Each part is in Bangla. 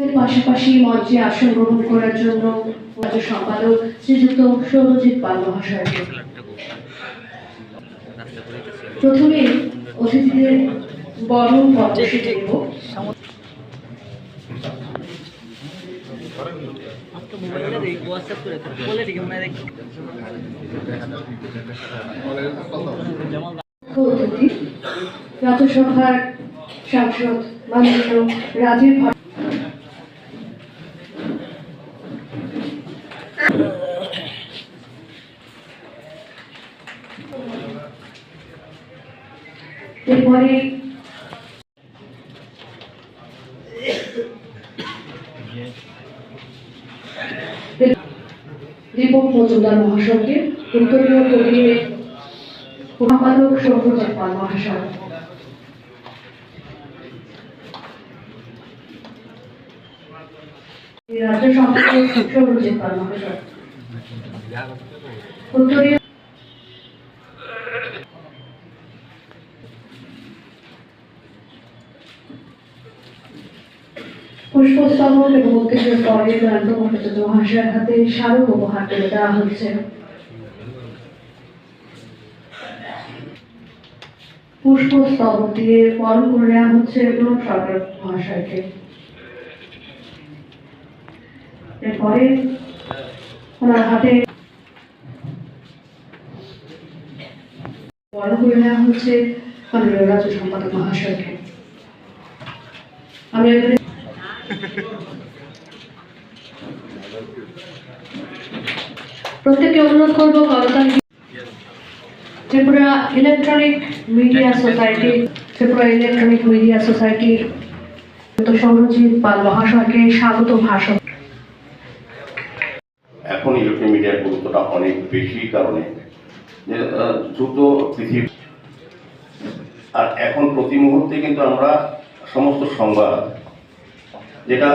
এর পাশাপাশি মঞ্চে আসন গ্রহণ করার জন্য রাজ্য সম্পাদক শ্রীযুক্ত সৌরজিৎ পাল মহাশয়কে প্রথমে অতিথিদের বরণ পদ্মসী দেব মোবাইলে দেখ হোয়াটসঅ্যাপ করে বলে ঠিক মনে দেখ যেমন মুখ্য অতিথি রাজ্যসভার সাংসদ মাননীয় রাজীব ভট্ট দীপক মজুমদার মহাশয়কে উত্তরীয় কবির সম্পাদক সৌরজিৎ পাল মহাশয়। রাজ্য সম্পাদক উত্তরীয় পুষ্পস্তবক এবং উত্তেজের পরে ক্লান্ত ভট্টাচার্য মহাশয়ের হাতে স্মারক উপহার তুলে দেওয়া হচ্ছে পুষ্পস্তবক দিয়ে বরণ করে নেওয়া হচ্ছে প্রণব সরকার মহাশয়কে। এরপরে ওনার হাতে বরণ করে নেওয়া হচ্ছে রাজ্য সম্পাদক মহাশয়কে। এবারে প্রত্যেককে অনুরোধ করব করতালি Tripura electronic media society, Tripura electronic media সোসাইটির পাল মহাশয়কে স্বাগত ভাষণ। এখন ইলেকট্রনিক মিডিয়ার গুরুত্বটা অনেক বেশি কারণে, যে দ্রুত পৃথিবী আর এখন প্রতি মুহূর্তে কিন্তু আমরা সমস্ত সংবাদ যেটা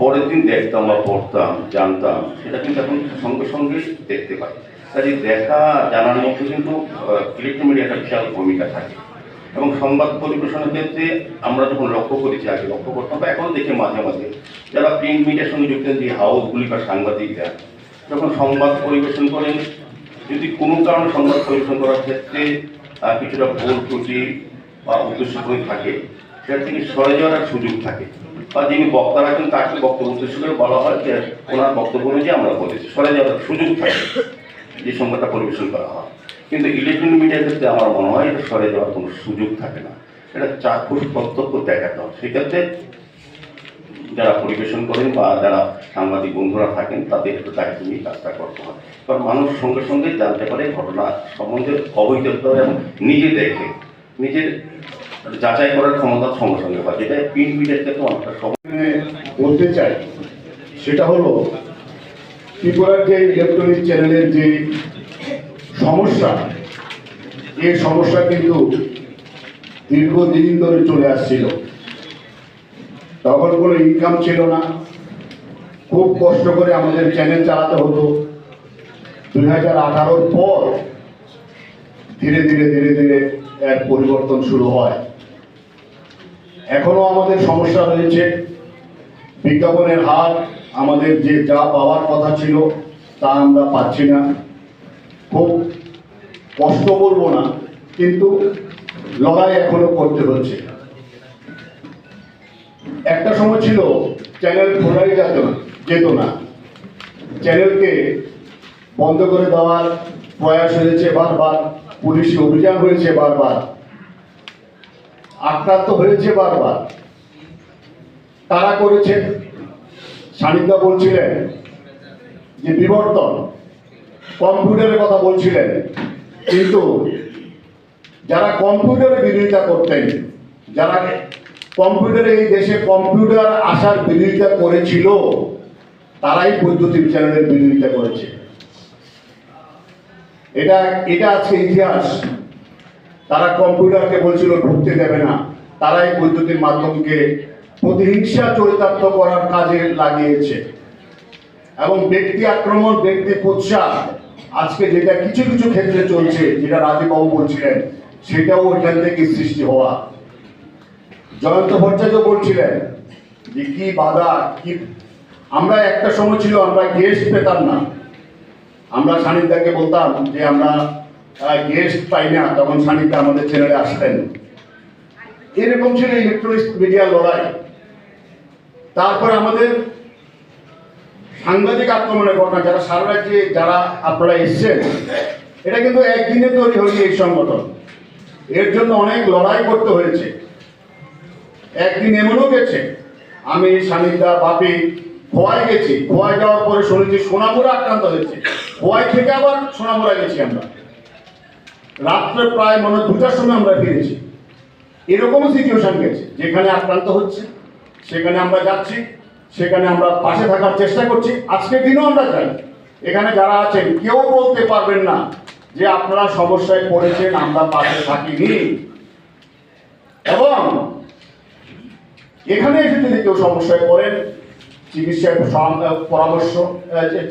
পরের দিন দেখতাম বা পড়তাম, জানতাম, সেটা কিন্তু এখন সঙ্গে সঙ্গে দেখতে পাই। কাজে দেখা জানার মধ্যে কিন্তু ইলেকট্রনিক মিডিয়া একটা বিশাল ভূমিকা থাকে। এবং সংবাদ পরিবেশনের ক্ষেত্রে আমরা যখন লক্ষ্য করেছি, আগে লক্ষ্য করতাম বা এখন দেখে মাঝে মাঝে, যারা প্রিন্ট মিডিয়ার সঙ্গে যুক্ত যে হাউসগুলি বা সাংবাদিকরা, যখন সংবাদ পরিবেশন করেন, যদি কোনো কারণে সংবাদ পরিবেশন করার ক্ষেত্রে কিছুটা ভুল ত্রুটি বা উদ্দেশ্য থাকে, সেটা থেকে সরে যাওয়ার সুযোগ থাকে। বা যিনি বক্তা রাখেন তাকে বক্তব্য উদ্দেশ্য বলা হয় যে ওনার বক্তব্য অনুযায়ী আমরা বলেছি। সরে যাওয়ার সুযোগ থাকে যে সংবাদটা পরিবেশন করা হয়। কিন্তু ইলেকট্রনিক মিডিয়ার ক্ষেত্রে আমার মনে হয় এটা সরে যাওয়ার কোনো সুযোগ থাকে না। এটা চাক্ষুষ প্রত্যক্ষ দেখাতে হয় সেক্ষেত্রে যারা পরিবেশন করেন বা যারা সাংবাদিক বন্ধুরা থাকেন, তাদের একটু দায়িত্ব নিয়ে কাজটা করতে হয়। কারণ মানুষ সঙ্গে সঙ্গে জানতে পারে ঘটনা সম্বন্ধে অবহিত এবং নিজে দেখে, নিজের যাচাই করার ক্ষমতা সঙ্গে সঙ্গে হয়, যেটা প্রিন্ট মিডিয়ার ক্ষেত্রে অনেকটা বলতে চাই, সেটা হলো, ত্রিপুরার যে ইলেকট্রনিক চ্যানেলের যে সমস্যা, এই সমস্যা কিন্তু দীর্ঘদিন ধরে চলে আসছিল। তখন কোনো ইনকাম ছিল না। খুব কষ্ট করে আমাদের চ্যানেল চালাতে হতো। দুই হাজার আঠারোর পর ধীরে ধীরে ধীরে ধীরে এক পরিবর্তন শুরু হয়। এখনও আমাদের সমস্যা রয়েছে বিজ্ঞাপনের হার আমাদের যে যা পাওয়ার কথা ছিল, তা আমরা পাচ্ছি না। খুব কষ্ট বলব না, কিন্তু লড়াই এখনও করতে হচ্ছে। একটা সময় ছিল, চ্যানেল খোলাই যেত না যেত না। চ্যানেলকে বন্ধ করে দেওয়ার প্রয়াস হয়েছে বারবার, পুলিশি অভিযান হয়েছে বারবার। আক্রান্ত হয়েছে বারবার। তারা করেছে সানিধ্যা বলছিলেন যে বিবর্তন। কম্পিউটারের কথা বলছিলেন। কিন্তু যারা কম্পিউটারের বিরোধিতা করতেন, যারা কম্পিউটারে এই দেশে কম্পিউটার আসার বিরোধিতা করেছিল, তারাই বৈদ্যুতিক চ্যানেলের বিরোধিতা করেছে। এটা এটা আজকে ইতিহাস। তারা কম্পিউটারকে বলছিল ঢুকতে দেবে না। তারাই বৈদ্যুতিক মাধ্যমকে প্রতিহিংসা চরিতার্থ করার কাজে লাগিয়েছে। এবং ব্যক্তি আক্রমণ, ব্যক্তি কুৎসা আজকে যেটা কিছু কিছু ক্ষেত্রে চলছে, যেটা রাজীববাবু বলছিলেন, সেটাও ওইখান থেকে সৃষ্টি হওয়া। জয়ন্ত ভট্টাচার্য বলছিলেন যে কি বাধা, কি আমরা একটা সময় ছিল, আমরা গেস্ট পেতাম না। আমরা সানিধ্যাকে বলতাম যে আমরা গেস্ট পাই না তখন সানিধ্যা আমাদের ছেলেরা আসতেন। এরকম ছিল ইলেকট্রনিক্স মিডিয়ার লড়াই। তারপরে আমাদের সাংবাদিক আক্রমণের ঘটনা, যারা সারা রাজ্যে যারা আপনারা এসছেন, এটা কিন্তু একদিনে তৈরি হয়নি এই সংগঠন। এর জন্য অনেক লড়াই করতে হয়েছে। একদিন এমনও গেছে, আমি সানিদা বাপি, খোয়াই গেছি। খোয়াই যাওয়ার পরে শুনেছি সোনামুড়া আক্রান্ত হয়েছে। খোয়াই থেকে আবার সোনামুড়া গেছি আমরা। রাত্রে প্রায় মনে দুটার সময় আমরা ফিরেছি। এরকমও সিচুয়েশন গেছে। যেখানে আক্রান্ত হচ্ছে, সেখানে আমরা যাচ্ছি, সেখানে আমরা পাশে থাকার চেষ্টা করছি। আজকের দিনও আমরা যাই। এখানে যারা আছেন, কেউ বলতে পারবেন না যে আপনারা সমস্যায় পড়েছেন, আমরা পাশে থাকিনি। এবং এখানে এসে যদি কেউ সমস্যায় পড়েন চিকিৎসার সম- পরামর্শ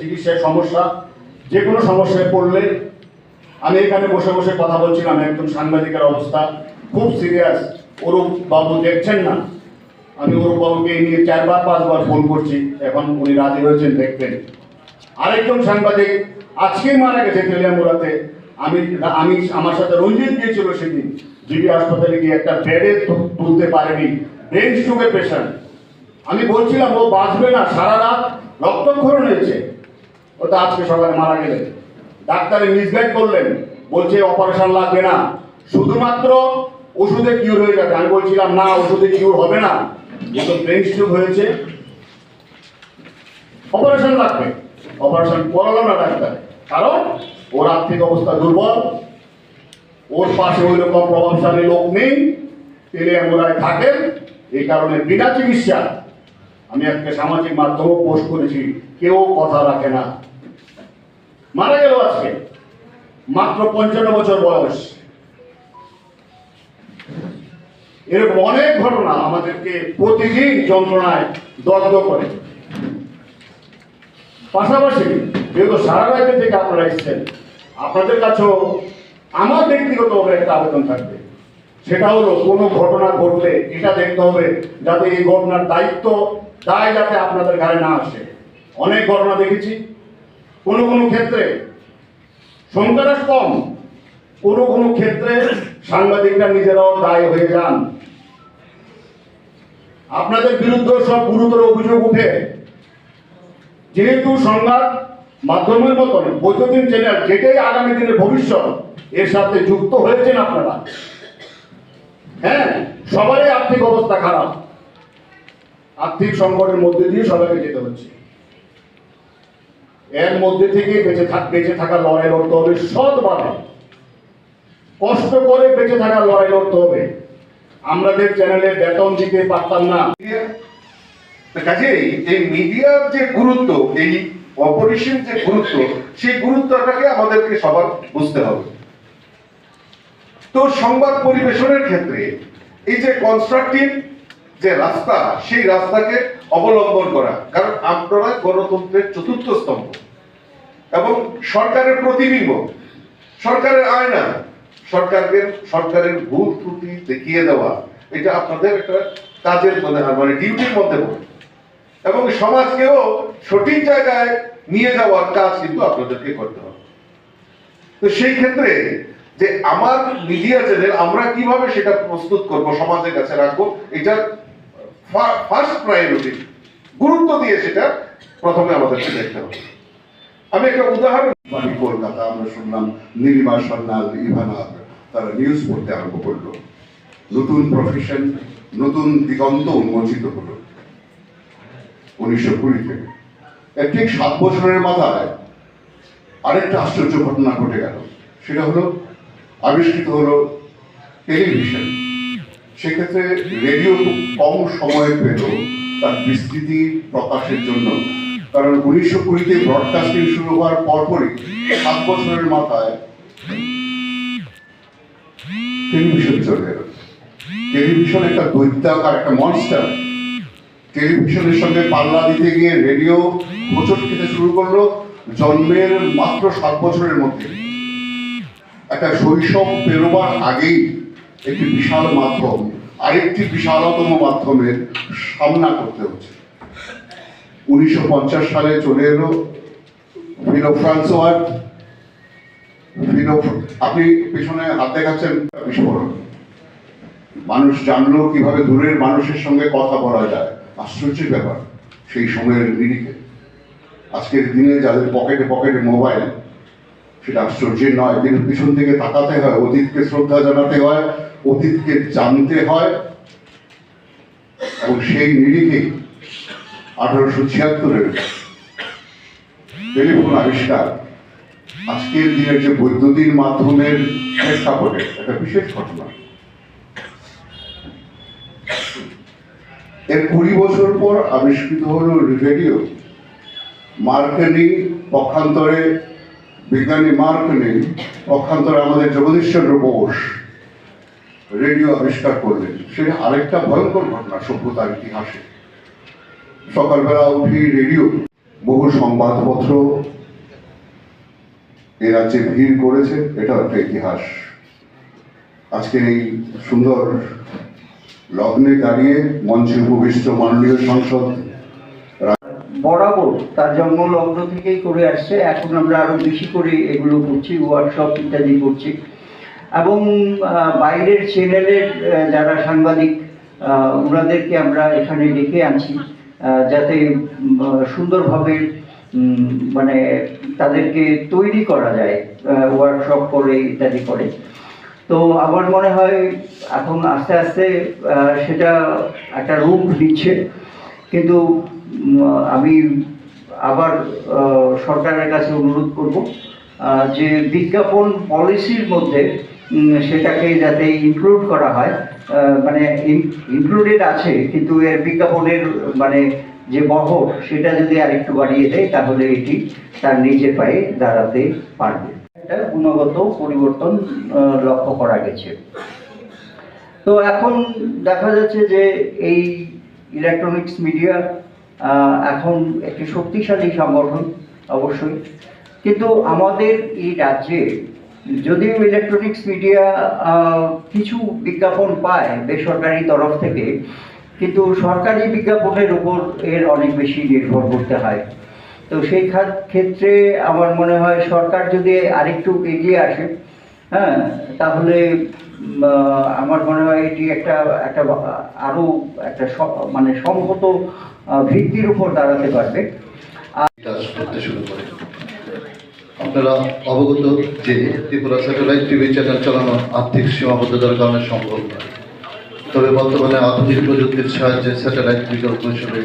চিকিৎসার সমস্যা, যে কোনো সমস্যায় পড়লে আমি এখানে বসে বসে কথা বলছিলাম একদম সাংবাদিকের অবস্থা খুব সিরিয়াস অরূপ বাবু দেখছেন না। আমি অরূপ বাবুকে নিয়ে চারবার, পাঁচবার ফোন করছি। এখন উনি রাজি হয়েছেন, দেখবেন। আরেকজন সাংবাদিক আজকেই মারা গেছে তেলিয়ামুড়াতে। আমি আমি আমার সাথে রঞ্জিত গিয়েছিল সেদিন। জিবি হাসপাতালে গিয়ে একটা বেডে তুলতে পারেনি। ব্রেন স্ট্রোকের পেশেন্ট। আমি বলছিলাম, ও বাঁচবে না, সারা রাত রক্তক্ষরণ হয়েছে। ও তো আজকে সকালে মারা গেলেন। ডাক্তারে মিসগাইড করলেন। বলছে অপারেশন লাগবে না। শুধুমাত্র ওষুধে কিউর হয়ে যাবে আমি বলছিলাম, না, ওষুধে কিউর হবে না। যেহেতু ব্রেন স্ট্রোক হয়েছে অপারেশন লাগবে। অপারেশন করালো না ডাক্তার। কারণ, ওর আর্থিক অবস্থা দুর্বল। ওর পাশে ওই রকম প্রভাবশালী লোক নেই। তিনি এমরায় থাকেন। এই কারণে বিনা চিকিৎসা আমি আজকে সামাজিক মাধ্যমে পোস্ট করেছি। কেউ কথা রাখে না। মারা গেল আজকে। মাত্র পঞ্চান্ন বছর বয়স। এরকম অনেক ঘটনা আমাদেরকে প্রতিদিন যন্ত্রণায় দগ্ধ করে। পাশাপাশি যেহেতু সারা রাজ্য থেকে আপনারা এসেছেন, আপনাদের কাছেও আমার ব্যক্তিগতভাবে একটা আবেদন থাকবে। সেটা হলো, কোনো ঘটনা ঘটলে এটা দেখতে হবে যাতে এই ঘটনার দায়িত্ব দায় যাতে আপনাদের ঘাড়ে না আসে। অনেক ঘটনা দেখেছি। কোনো কোনো ক্ষেত্রে সংখ্যাটা কম, কোনো কোনো ক্ষেত্রে সাংবাদিকরা নিজেরাও দায়ী হয়ে যান। আপনাদের বিরুদ্ধে সব গুরুতর অভিযোগ উঠে। যেহেতু সংবাদ মাধ্যমের মতন বৈদ্যুতিন চ্যানেল, যেটাই আগামী দিনের ভবিষ্যৎ, এর সাথে যুক্ত হয়েছেন আপনারা। হ্যাঁ সবারই আর্থিক অবস্থা খারাপ। আর্থিক সংকটের মধ্যে দিয়ে সবাইকে যেতে হচ্ছে। এর মধ্যে থেকে বেঁচে থাক, বেঁচে থাকা লড়াই লড়তে হবে সৎ সৎভাবে। কষ্ট করে বেঁচে থাকা লড়াই লড়তে হবে। আমাদের চ্যানেলে বেতন দিতে পারতাম না। কাজেই এই মিডিয়ার যে গুরুত্ব, এই অপরিসীম যে গুরুত্ব, সেই গুরুত্বটাকে আমাদেরকে সবার বুঝতে হবে। তো সংবাদ পরিবেশনের ক্ষেত্রে এই যে কনস্ট্রাকটিভ যে রাস্তা, সেই রাস্তাকে অবলম্বন করা। কারণ আপনারা গণতন্ত্রের চতুর্থ স্তম্ভ। এবং সরকারের প্রতিবিম্ব। সরকারের আয়না। সরকারকে সরকারের ভুল ত্রুটি দেখিয়ে দেওয়া, এটা আপনাদের একটা কাজের মানে মানে ডিউটির মধ্যে পড়ে। এবং সমাজকেও সঠিক জায়গায় নিয়ে যাওয়ার কাজ কিন্তু আপনাদেরকে করতে হবে। তো সেই ক্ষেত্রে যে আমার মিডিয়া চ্যানেল আমরা কীভাবে সেটা প্রস্তুত করব, সমাজের কাছে রাখব এটা ফার্স্ট প্রায়োরিটি, গুরুত্ব দিয়ে সেটা প্রথমে আমাদেরকে দেখতে হবে। আমি একটা উদাহরণ বাড়ি কলকাতা, আমরা শুনলাম নীলিমা সান্যাল ইভানা তারা নিউজ পড়তে আরম্ভ করল। নতুন প্রফেশন নতুন দিগন্ত উন্মোচিত হলো। উনিশশো কুড়ি থেকে। এর ঠিক সাত বছরের মাথায় আরেকটা আশ্চর্য ঘটনা ঘটে গেল। সেটা হলো, আবিষ্কৃত হলো টেলিভিশন সেক্ষেত্রে রেডিও খুব কম সময় পেল তার বিস্তৃতি প্রকাশের জন্য। কারণ উনিশশো কুড়িতে ব্রডকাস্টিং শুরু হওয়ার পরপরই সাত বছরের মাথায় টেলিভিশন চলে এলো। টেলিভিশন একটা দৈত্যাকার, একটা মনস্টার টেলিভিশনের সঙ্গে পাল্লা দিতে গিয়ে রেডিও হোঁচট খেতে শুরু করল জন্মের মাত্র সাত বছরের মধ্যে। একটা শৈশব পেরোবার আগেই একটি বিশাল মাধ্যম, আরেকটি বিশালতম মাধ্যমের সামনা করতে হচ্ছে। উনিশশো পঞ্চাশ সালে চলে এলো ফিলো ফ্রান্সোয়ার্ড ফিলো আপনি পিছনে হাত দেখাচ্ছেন, বিস্ফোরণ। মানুষ জানলো কীভাবে দূরের মানুষের সঙ্গে কথা বলা যায়। আশ্চর্যের ব্যাপার, সেই সময়ের নিরিখে। আজকের দিনে যাদের পকেটে পকেটে মোবাইল সেটা আশ্চর্যের নয়, কিন্তু পিছন থেকে তাকাতে হয়, অতীতকে শ্রদ্ধা জানাতে হয়, অতীতকে জানতে হয়। এবং সেই নিরিখে আঠারোশো ছিয়াত্তরের টেলিফোন আবিষ্কার আজকের দিনের যে বৈদ্যুতিন মাধ্যমের প্রেক্ষাপটে একটা বিশেষ ঘটনা। এর কুড়ি বছর পর আবিষ্কৃত হলো রেডিও মার্কনি পক্ষান্তরে বিজ্ঞানী মার্কনি পক্ষান্তরে আমাদের জগদীশচন্দ্র বোস রেডিও আবিষ্কার করলেন। সেটা আরেকটা ভয়ঙ্কর ঘটনা সভ্যতার ইতিহাসে। সকালবেলা উঠি রেডিও, বহু সংবাদপত্র এ রাজ্যে ভিড় করেছে, এটা একটা ইতিহাস। আজকের এই সুন্দর লগ্নে দাঁড়িয়ে মঞ্চে উপবিষ্ট মাননীয় সংসদ বরাবর তার জন্ম লগ্ন থেকেই করে আসছে। এখন আমরা আরও বেশি করে এগুলো করছি ওয়ার্কশপ ইত্যাদি করছি। এবং বাইরের চ্যানেলের যারা সাংবাদিক ওনাদেরকে আমরা এখানে ডেকে আনছি যাতে সুন্দরভাবে মানে তাদেরকে তৈরি করা যায় ওয়ার্কশপ করে ইত্যাদি করে। তো আমার মনে হয় এখন আস্তে আস্তে সেটা একটা রূপ নিচ্ছে। কিন্তু আমি আবার সরকারের কাছে অনুরোধ করব যে বিজ্ঞাপন পলিসির মধ্যে সেটাকে যাতে ইনক্লুড করা হয় মানে ইনক্লুডেড আছে, কিন্তু এর বিজ্ঞাপনের মানে যে বহর, সেটা যদি আরেকটু বাড়িয়ে দেয়, তাহলে এটি তার নিজের পায়ে দাঁড়াতে পারবে। একটা গুণগত পরিবর্তন লক্ষ্য করা গেছে। তো এখন দেখা যাচ্ছে যে এই ইলেকট্রনিক্স মিডিয়া এখন একটি শক্তিশালী সংগঠন, অবশ্যই। কিন্তু আমাদের এই রাজ্যে যদিও ইলেকট্রনিক্স মিডিয়া কিছু বিজ্ঞাপন পায় বেসরকারি তরফ থেকে, কিন্তু সরকারি বিজ্ঞাপনের উপর এর অনেক বেশি নির্ভর করতে হয়। তো সেই ক্ষেত্রে আমার মনে হয় সরকার যদি আরেকটু এগিয়ে আসে হ্যাঁ তাহলে আমার মনে হয় এটি একটা একটা আরও একটা মানে সংহত ভিত্তির উপর দাঁড়াতে পারবে। করতে শুরু করে। আপনারা অবগত যে ত্রিপুরা স্যাটেলাইট টিভি চ্যানেল চালানো আর্থিক সীমাবদ্ধতার কারণে সম্ভব নয়। তবে বর্তমানে আধুনিক প্রযুক্তির সাহায্যে স্যাটেলাইট বিকল্প হিসেবে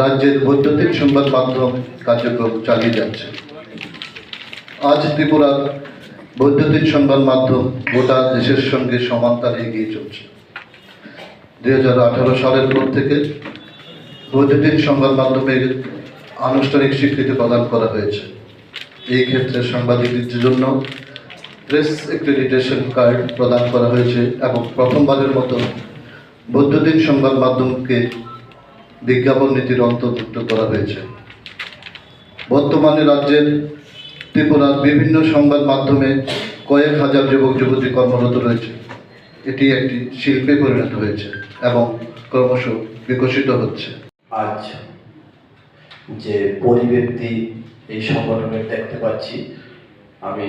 রাজ্যের বৈদ্যুতিক সংবাদ মাধ্যম কার্যক্রম চালিয়ে যাচ্ছে। আজ ত্রিপুরার বৈদ্যুতিক সংবাদ মাধ্যম গোটা দেশের সঙ্গে সমান তালে এগিয়ে চলছে। দুই হাজার আঠারো সালের পর থেকে বৈদ্যুতিক সংবাদ মাধ্যমের আনুষ্ঠানিক স্বীকৃতি প্রদান করা হয়েছে। এই ক্ষেত্রে সাংবাদিকদের জন্য প্রেস অ্যাক্রেডিটেশন কার্ড প্রদান করা হয়েছে এবং প্রথমবারের মতো বৈদ্যুতিক সংবাদ মাধ্যমকে বিজ্ঞাপন নীতির অন্তর্ভুক্ত করা হয়েছে। বর্তমানে রাজ্যের ত্রিপুরার বিভিন্ন সংবাদ মাধ্যমে কয়েক হাজার যুবক যুবতী কর্মরত রয়েছে। এটি একটি শিল্পে পরিণত হয়েছে এবং ক্রমশ বিকশিত হচ্ছে। আজ যে পরিব্যক্তি এই সংগঠনের দেখতে পাচ্ছি, আমি